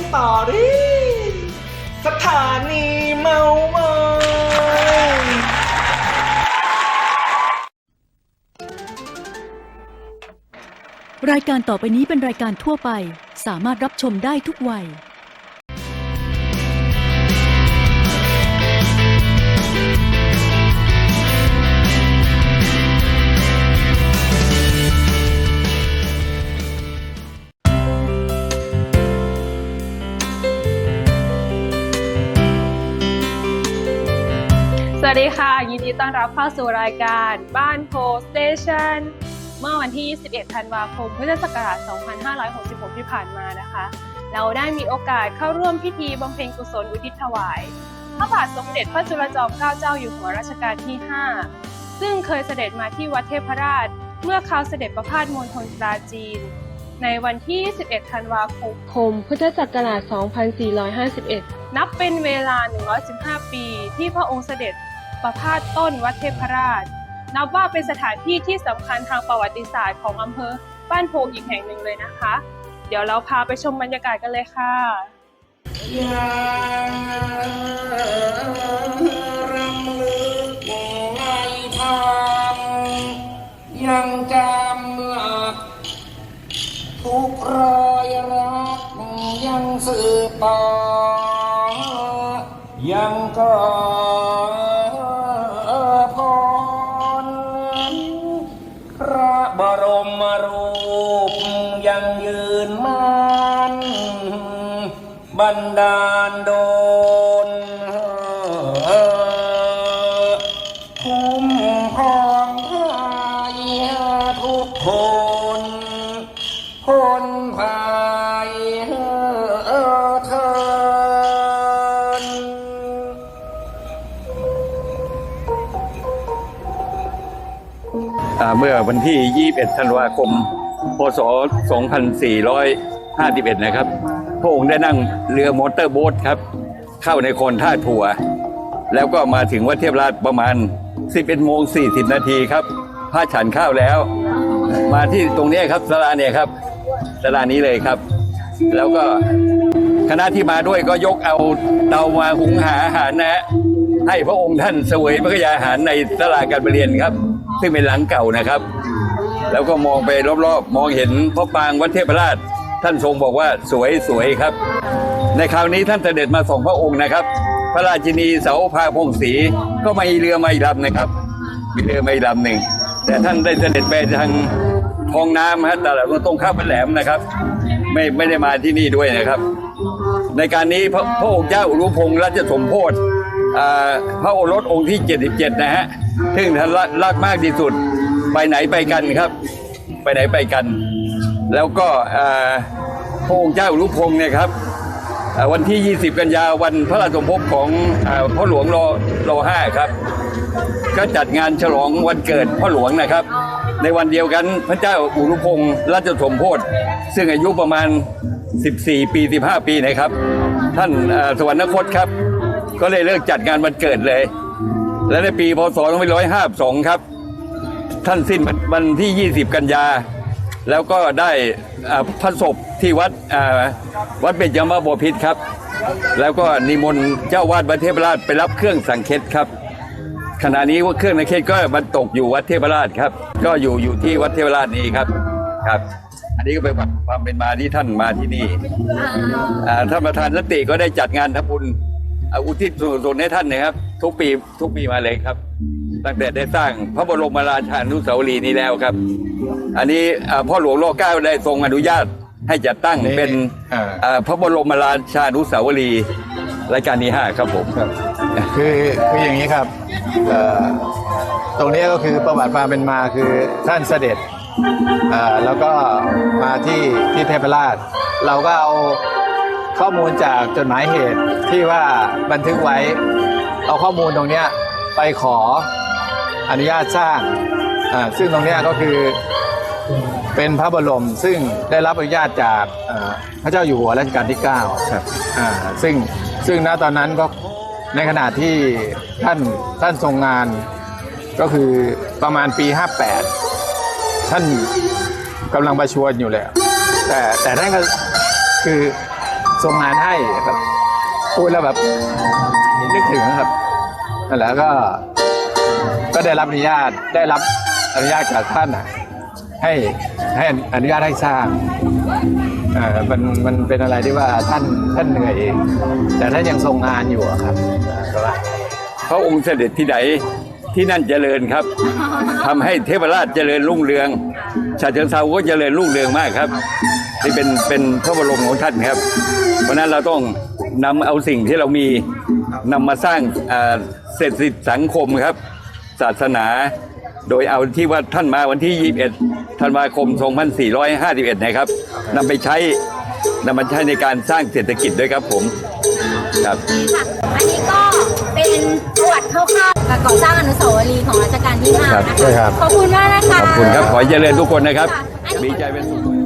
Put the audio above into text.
สตอรี่สถานีเมามอยรายการต่อไปนี้เป็นรายการทั่วไป สามารถรับชมได้ทุกวัย วัสดีค่ะ ยินดีต้อนรับเข้าสู่รายการบ้านโพสเตชันเมื่อวันที่21ธันวาคม พุทธศักราช 2566 ที่ผ่านมานะคะ เราได้มีโอกาสเข้าร่วมพิธีบำเพ็ญกุศลอุทิศถวาย พระบาทสมเด็จพระจุลจอมเกล้าเจ้าอยู่หัวรัชกาลที่ 5 ซึ่งเคยเสด็จมาที่วัดเทพราช เมื่อคราวเสด็จประพาสมณฑลปราจีน ในวันที่ 11 ธันวาคม พุทธศักราช 2451นับเป็นเวลา 115 ปี ที่พระองค์เสด็จ ประพาสต้นวัดเทพราช นับว่าเป็นสถานที่ที่สำคัญทางประวัติศาสตร์ของอำเภอบ้านโพอีกแห่งหนึ่งเลยนะคะ เดี๋ยวเราพาไปชมบรรยากาศกันเลยค่ะ ยังรำลึกในธรรมยังจำหลักทุกรอยรักยังสืบต่อยังก็ ดาลโดนคุ้มครองให้ทุกคนพ้นภัยเถินอ่าเมื่อวันที่ 21 ธันวาคม พศ 2451 นะครับ พระองค์ได้นั่งเรือมอเตอร์โบ๊ทครับ เข้าในโคนท่าถัวแล้วก็มาถึงวัดเทพราชประมาณ 11โมง40 นาทีครับพระฉันข้าวแล้ว มาที่ตรงนี้ครับสลาเนี่ยครับสลานี้เลยครับ แล้วก็คณะที่มาด้วยก็ยกเอาเตามาหุงหาอาหารนะฮะให้พระองค์ท่านเสวยพระกยาอาหารในสลาการประเรียนครับ ซึ่งเป็นหลังเก่านะครับ แล้วก็มองไปรอบๆ มองเห็นพระปรางวัดเทพราช ท่านทรงบอกว่าสวยสวยครับ ในคราวนี้ท่านเสด็จมาสองพระองค์นะครับ พระราชินีเสาพาพงศรีก็มาอีเรือมาอีกลำนะครับ มีเรือมาอีกลำหนึ่ง แต่ท่านได้เสด็จไปทางคลองน้ำฮะแต่ละตรงข้ามแหลมนะครับ ไม่ไม่ได้มาที่นี่ด้วยนะครับ ในการนี้พระพระองค์เจ้าอุรุพงษ์ราชสมโพธิพระโอรสองค์ที่ 77 นะฮะ ซึ่งท่านรักมากที่สุด ไปไหนไปกันครับ ไปไหนไปกัน แล้วก็อ่าพระองค์เจ้าอุรุพงษ์เนี่ยครับอ่าวันที่ 20 กันยาวันพระราชสมภพของอาพ่อหลวงรอรอห้าครับ ก็จัดงานฉลองวันเกิดพ่อหลวงนะครับ ในวันเดียวกันพระเจ้าอุรุพงษ์ราชสมโพธิซึ่งอายุประมาณ 14 ปี 15 ปีนะครับ ท่านเอ่อสวรรคตครับ ก็เลยเลิกจัดงานวันเกิดเลย และในปีพศ2552 ครับ ท่านสิ้นวันที่ 20 กันยา แล้วก็ได้พระศพที่วัดวัดเบญจมาบพิตรครับ แล้วก็นิมนต์เจ้าวาดวัดเทพราชไปรับเครื่องสังเคตครับ ขณะนี้ว่าเครื่องในเคสก็มันตกอยู่วัดเทพราชครับ ก็อยู่อยู่ที่วัดเทพราชนี้ครับครับ อันนี้ก็เป็นความเป็นมาที่ท่านมาที่นี่ท่านประธานสติก็ได้จัดงานทำบุญอ่าอุทิศส่วนให้ท่านนะครับ ทุกปีทุกปีมาเลยครับ ตั้งแต่ได้สร้างพระบรมราชานุสาวรีย์นี้แล้วครับ อันนี้อ่าพ่อหลวงรอเก้าได้ทรงอนุญาตให้จัดตั้งเป็นอ่าอ่าพระบรมราชานุสาวรีย์รายการที่ห้าครับผมครับคือคืออย่างนี้ครับเอ่อตรงนี้ก็คือประวัติความเป็นมาคือท่านเสด็จเอ่อแล้วก็มาที่ที่เทพราช เราก็เอาข้อมูลจากจดหมายเหตุที่ว่าบันทึกไว้เอาข้อมูลตรงเนี้ยไปขอ อนุญาตสร้างอ่าซึ่งตรงเนี้ยก็คือเป็นพระบรมซึ่งได้รับอนุญาตจากเอ่อพระเจ้าอยู่หัวรัชกาลที่9ครับอ่าซึ่งซึ่งณตอนนั้นก็ในขณะที่ท่านท่านทรงงานก็คือประมาณปี 58 ท่านกำลังประชวรอยู่เลยแต่แต่ท่านก็คือทรงงานให้ครับพูดแล้วแบบนึกถึงครับนั่นแหละก็ ก็ได้รับอนุญาตได้รับอนุญาตจากท่านอะให้ให้อนุญาตให้สร้างเออมันมันเป็นอะไรที่ว่าท่านท่านเหนื่อยเองแต่ท่านยังทรงงานอยู่อะครับแต่ว่า พระองค์เสด็จที่ไหนที่นั่นเจริญครับทำให้เทพราชเจริญรุ่งเรืองชาติเชิงเซาก็เจริญรุ่งเรืองมากครับที่เป็นเป็นพระบรมของท่านครับ เพราะฉะนั้นเราต้องนำเอาสิ่งที่เรามีนำมาสร้างอ่าเศรษฐกิจสังคมครับ ศาสนา โดยเอาที่ว่าท่านมาวันที่ 21ธันวาคม 2451 นะครับนำไปใช้นำมาใช้ในการสร้างเศรษฐกิจด้วยครับผมครับค่ะอันนี้ก็เป็นประวัติคร่าวๆการก่อสร้างอนุสาวรีย์ของรัชกาลที่ห้าครับนะใช่คะครับขอบคุณมากนะคะขอบคุณครับขอให้เจริญทุกคนนะครับค่ะอันนี้ดีใจเป็นสุข